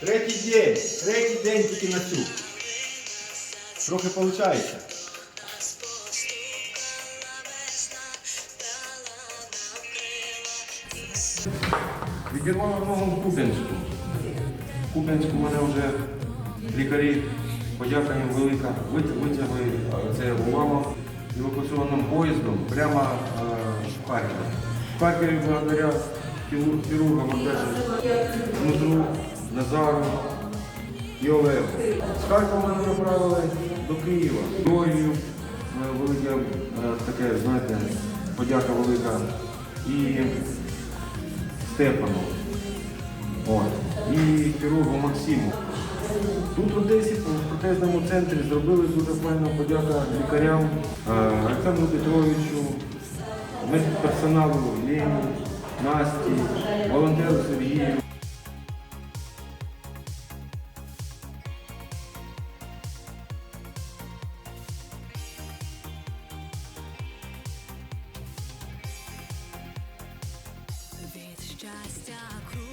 Третій день, третій день тільки на цю. Трохи виходить. Відірвало ногу в Куп'янську. В Куп'янську мене вже лікарі, подяка їм велика, вит- витягли це уламок евакуаційним поїздом прямо е, в Харків. В Харкові благодаря хірургам Дмитру, Назару і Олегу. З Харкова мене направили до Києва. Георгію е, велике е, таке, знаєте, подяка велика. І Степану. І хірургу Максиму. Тут в Одесі в протезному центрі зробили дуже файну подяка лікарям е, Олександру Петровичу, медперсоналу Лені, Насті, волонтеру Сергію. just a cruise.